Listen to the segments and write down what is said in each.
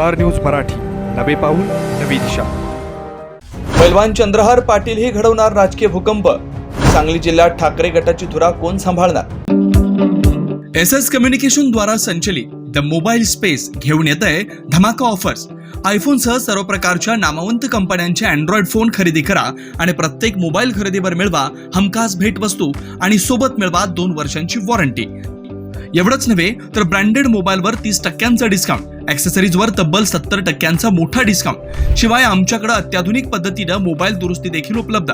Star news Marathi. नवे पाऊल नवी दिशा. पैलवान चंद्रहार पाटील ही घडवणार राजकीय भूकंप. सांगली जिल्ह्यात ठाकरे गटाची धुरा कोण सांभाळणार? एस एस कम्युनिकेशन द्वारा संचलित द मोबाईल स्पेस घेऊन येत आहे धमाका ऑफर्स. आयफोनसह सर्व प्रकारच्या नामवंत कंपन्यांचे अँड्रॉइड फोन खरेदी करा आणि प्रत्येक मोबाईल खरेदीवर मिळवा हमखास भेटवस्तू आणि सोबत मिळवा दोन वर्षांची वॉरंटी एवढंच नव्हे तर ब्रँडेड मोबाईलवर तीस टक्क्यांचा डिस्काउंट ॲक्सेसरीजवर तब्बल सत्तर टक्क्यांचा मोठा डिस्काउंट शिवाय आमच्याकडे अत्याधुनिक पद्धतीनं मोबाईल दुरुस्ती देखील उपलब्ध.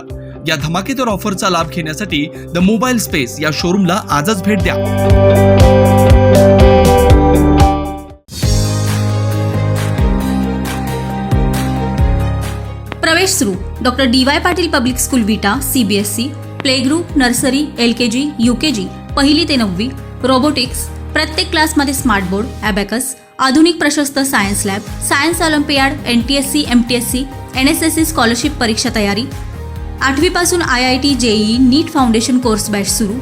या धमाकेदार ऑफरचा लाभ घेण्यासाठी द मोबाईल स्पेस या शोरूमला आजच भेट द्या. प्रवेश सुरू. Doctor D Y Patil public school Vita CBSE play group nursery L K G U K G पहिली ते नववी रोबोटिक्स प्रत्येक क्लासमध्ये स्मार्ट बोर्ड ॲबॅकस आधुनिक प्रशस्त science lab science olympiad N T S C M T S C N S S C scholarship परीक्षा तयारी. आठवीपासून I I T JEE NEET foundation course batch सुरू.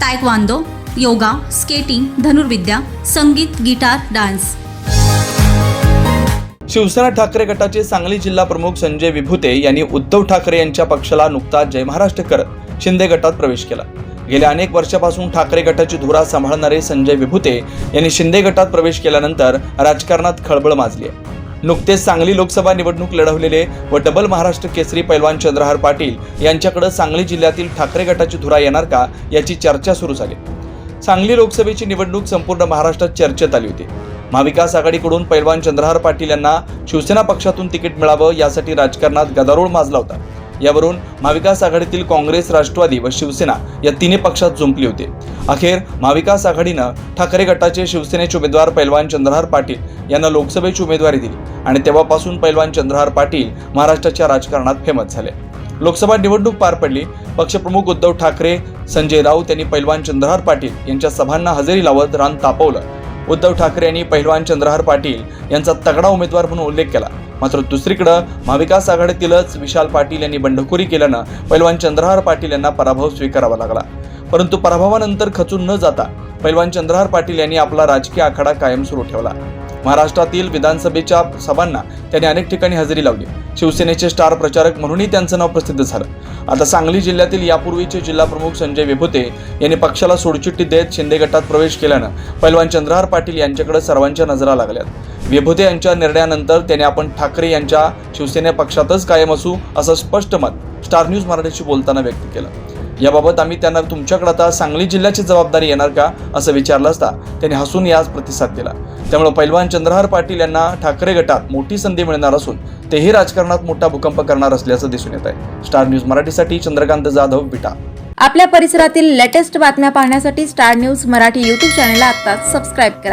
तायक्वांदो योगा स्केटिंग धनुर्विद्या संगीत guitar dance. Shiv Sena Thackeray गटाचे सांगली जिल्हा प्रमुख संजय विभुते यांनी उद्धव ठाकरे यांच्या पक्षाला नुकताच जय महाराष्ट्र करत शिंदे गटात प्रवेश केला. गेल्या अनेक वर्षापासून ठाकरे गटाची धुरा सांभाळणारे संजय विभुते यांनी शिंदे गटात प्रवेश केल्यानंतर राजकारणात खळबळ माजली आहे. नुकतेच सांगली लोकसभा निवडणूक लढवलेले व डबल महाराष्ट्र केसरी पैलवान चंद्रहार पाटील यांच्याकडे सांगली जिल्ह्यातील ठाकरे गटाची धुरा येणार का याची चर्चा सुरू झाली. सांगली लोकसभेची निवडणूक संपूर्ण महाराष्ट्रात चर्चेत आली होती. महाविकास आघाडीकडून पैलवान चंद्रहार पाटील यांना शिवसेना पक्षातून तिकीट मिळावं यासाठी राजकारणात गदारोळ माजला होता. यावरून महाविकास आघाडीतील काँग्रेस राष्ट्रवादी व शिवसेना या तिन्ही पक्षात जुंपले होती. अखेर महाविकास आघाडीनं ठाकरे गटाचे शिवसेनेचे उमेदवार पैलवान चंद्रहार पाटील यांना लोकसभेची उमेदवारी दिली आणि तेव्हापासून पैलवान चंद्रहार पाटील महाराष्ट्राच्या राजकारणात फेमस झाले. लोकसभा निवडणूक पार पडली. पक्षप्रमुख उद्धव ठाकरे संजय राऊत यांनी पैलवान चंद्रहार पाटील यांच्या सभांना हजेरी लावत रान तापवलं. उद्धव ठाकरे यांनी पैलवान चंद्रहार पाटील यांचा तगडा उमेदवार म्हणून उल्लेख केला. मात्र दुसरीकडं महाविकास आघाडीतीलच विशाल पाटील यांनी बंडखोरी केल्यानं पैलवान चंद्रहार पाटील यांना पराभव स्वीकारावा लागला. परंतु पराभवानंतर खचून न जाता पैलवान चंद्रहार पाटील यांनी आपला राजकीय आखाडा कायम सुरू ठेवला. महाराष्ट्रातील विधानसभेच्या सभांना त्यांनी अनेक ठिकाणी हजेरी लावली. शिवसेनेचे स्टार प्रचारक म्हणूनही त्यांचं नाव प्रसिद्ध झालं. आता सांगली जिल्ह्यातील यापूर्वीचे जिल्हाप्रमुख संजय विभुते यांनी पक्षाला सोडचिठ्ठी देत शिंदे गटात प्रवेश केल्यानं पैलवान चंद्रहार पाटील यांच्याकडे सर्वांच्या नजरा लागल्यात. विभुते यांच्या निर्णयानंतर त्याने आपण ठाकरे यांच्या शिवसेने पक्षातच कायम असू असं स्पष्ट मत स्टार न्यूज मराठीशी बोलताना व्यक्त केलं. याबाबत आम्ही त्यांना तुमच्याकडे आता सांगली जिल्ह्याची जबाबदारी येणार का असं विचारलं असता त्यांनी हसून याच प्रतिसाद दिला. त्यामुळे पैलवान चंद्रहार पाटील यांना ठाकरे गटात मोठी संधी मिळणार असून तेही राजकारणात मोठा भूकंप करणार असल्याचं दिसून येत आहे स्टार न्यूज मराठीसाठी चंद्रकांत जाधव विटा. आपल्या परिसरातील लेटेस्ट बातम्या पाहण्यासाठी स्टार न्यूज मराठी यूट्यूब चॅनलला आत्ताच सबस्क्राईब करा.